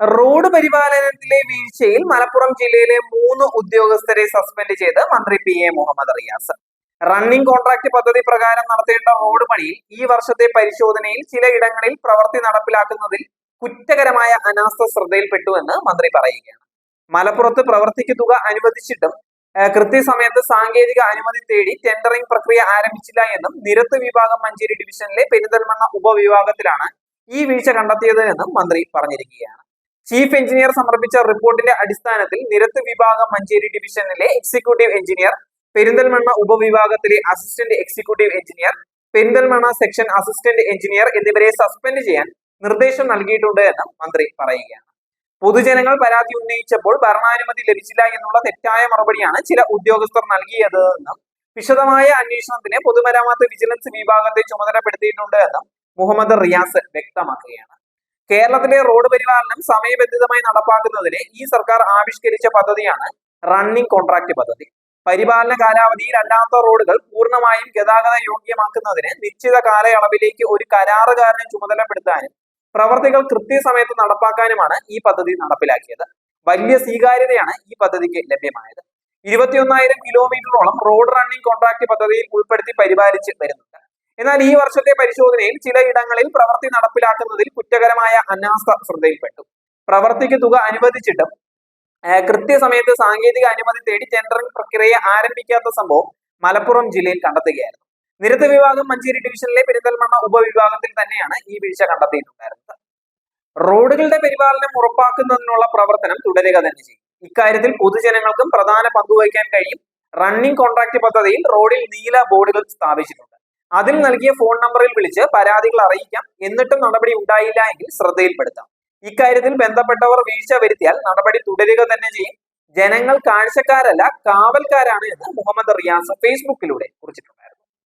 Road പരിപാലനത്തിലെ വീഴ്ചയിൽ മലപ്പുറം ജില്ലയിലെ മൂന്ന് ഉദ്യോഗസ്ഥരെ സസ്പെൻഡ് ചെയ്ത് മന്ത്രി P A Muhammad Riyas. Running contract പദ്ധതി പ്രകാരം നടത്തേണ്ട റോഡ് പണിയിൽ ഈ വർഷത്തെ പരിശോധനയിൽ ചിലയിടങ്ങളിൽ പ്രവൃത്തി നടപ്പിലാക്കുന്നതിൽ കുറ്റകരമായ അനാസ്ഥ ശ്രദ്ധയിൽപ്പെട്ടുവെന്ന് മന്ത്രി പറയുകയാണ്. മലപ്പുറത്ത് പ്രവൃത്തിക്ക് തുക അനുവദിച്ചിട്ടും കൃത്യസമയത്ത് സാങ്കേതിക അനുമതി തേടി ടെൻഡറിംഗ് പ്രക്രിയ ആരംഭിച്ചില്ല എന്നും നിരത്ത് വിഭാഗം മഞ്ചേരി ഡിവിഷനിലെ പെരിന്തൽമണ്ണ ഉപവിഭാഗത്തിലാണ് ഈ വീഴ്ച കണ്ടെത്തിയത് എന്നും മന്ത്രി പറഞ്ഞിരിക്കുകയാണ്. ചീഫ് എഞ്ചിനീയർ സമർപ്പിച്ച റിപ്പോർട്ടിന്റെ അടിസ്ഥാനത്തിൽ നിരത്ത് വിഭാഗം മഞ്ചേരി ഡിവിഷനിലെ executive engineer Perinthalmanna ഉപവിഭാഗത്തിലെ assistant executive engineer Perinthalmanna section assistant engineer എന്നിവരെ സസ്പെൻഡ് ചെയ്യാൻ നിർദ്ദേശം നൽകിയിട്ടുണ്ട് എന്ന് മന്ത്രി പറയുകയാണ്. പൊതുജനങ്ങൾ പരാതി ഉന്നയിച്ചപ്പോൾ ഭരണാനുമതി ലഭിച്ചില്ല എന്നുള്ള തെറ്റായ മറുപടിയാണ് ചില ഉദ്യോഗസ്ഥർ നൽകിയത് എന്നും വിശദമായ അന്വേഷണത്തിന് പൊതുമരാമത്ത് വിജിലൻസ് വിഭാഗത്തെ ചുമതലപ്പെടുത്തിയിട്ടുണ്ട് എന്നും മുഹമ്മദ് റിയാസ് വ്യക്തമാക്കുകയാണ്. കേരളത്തിലെ റോഡ് പരിപാലനം സമയബന്ധിതമായി നടപ്പാക്കുന്നതിന് ഈ സർക്കാർ ആവിഷ്കരിച്ച പദ്ധതിയാണ് റണ്ണിംഗ് കോൺട്രാക്ട് പദ്ധതി. പരിപാലന കാലാവധിയിൽ അല്ലാത്ത റോഡുകൾ പൂർണമായും ഗതാഗത യോഗ്യമാക്കുന്നതിന് നിശ്ചിത കാലയളവിലേക്ക് ഒരു കരാറുകാരനെ ചുമതലപ്പെടുത്താനും പ്രവർത്തികൾ കൃത്യസമയത്ത് നടപ്പാക്കാനുമാണ് ഈ പദ്ധതി നടപ്പിലാക്കിയത്. വലിയ സ്വീകാര്യതയാണ് ഈ പദ്ധതിക്ക് ലഭ്യമായത്. ഇരുപത്തിയൊന്നായിരം കിലോമീറ്ററോളം റോഡ് റണ്ണിംഗ് കോൺട്രാക്ട് പദ്ധതിയിൽ ഉൾപ്പെടുത്തി പരിപാലിച്ച് വരുന്നുണ്ട്. എന്നാൽ ഈ വർഷത്തെ പരിശോധനയിൽ ചിലയിടങ്ങളിൽ പ്രവൃത്തി നടപ്പിലാക്കുന്നതിൽ കുറ്റകരമായ അനാസ്ഥ ശ്രദ്ധയിൽപ്പെട്ടു. പ്രവർത്തിക്ക് തുക അനുവദിച്ചിട്ടും കൃത്യസമയത്ത് സാങ്കേതിക അനുമതി തേടി ടെൻഡറിംഗ് പ്രക്രിയ ആരംഭിക്കാത്ത സംഭവം മലപ്പുറം ജില്ലയിൽ കണ്ടെത്തുകയായിരുന്നു. നിരത്ത് വിഭാഗം മഞ്ചേരി ഡിവിഷനിലെ പെരിന്തൽമണ്ണ ഉപവിഭാഗത്തിൽ തന്നെയാണ് ഈ വീഴ്ച കണ്ടെത്തിയിട്ടുണ്ടായിരുന്നത്. റോഡുകളുടെ പരിപാലനം ഉറപ്പാക്കുന്നതിനുള്ള പ്രവർത്തനം തുടരുക തന്നെ ചെയ്യും. ഇക്കാര്യത്തിൽ പൊതുജനങ്ങൾക്കും പ്രധാന പങ്കുവഹിക്കാൻ കഴിയും. റണ്ണിംഗ് കോൺട്രാക്ട് പദ്ധതിയിൽ റോഡിൽ നീല ബോർഡുകൾ സ്ഥാപിച്ചിട്ടുണ്ട്. അതിൽ നൽകിയ ഫോൺ നമ്പറിൽ വിളിച്ച് പരാതികൾ അറിയിക്കാം. എന്നിട്ടും നടപടി ഉണ്ടായില്ല എങ്കിൽ ശ്രദ്ധയിൽപ്പെടുത്താം. ഇക്കാര്യത്തിൽ ബന്ധപ്പെട്ടവർ വീഴ്ച വരുത്തിയാൽ നടപടി തുടരുക തന്നെ ചെയ്യും. ജനങ്ങൾ കാഴ്ചക്കാരല്ല കാവൽക്കാരാണ് എന്ന് മുഹമ്മദ് റിയാസ് ഫേസ്ബുക്കിലൂടെ കുറിച്ചിട്ടുണ്ടായിരുന്നു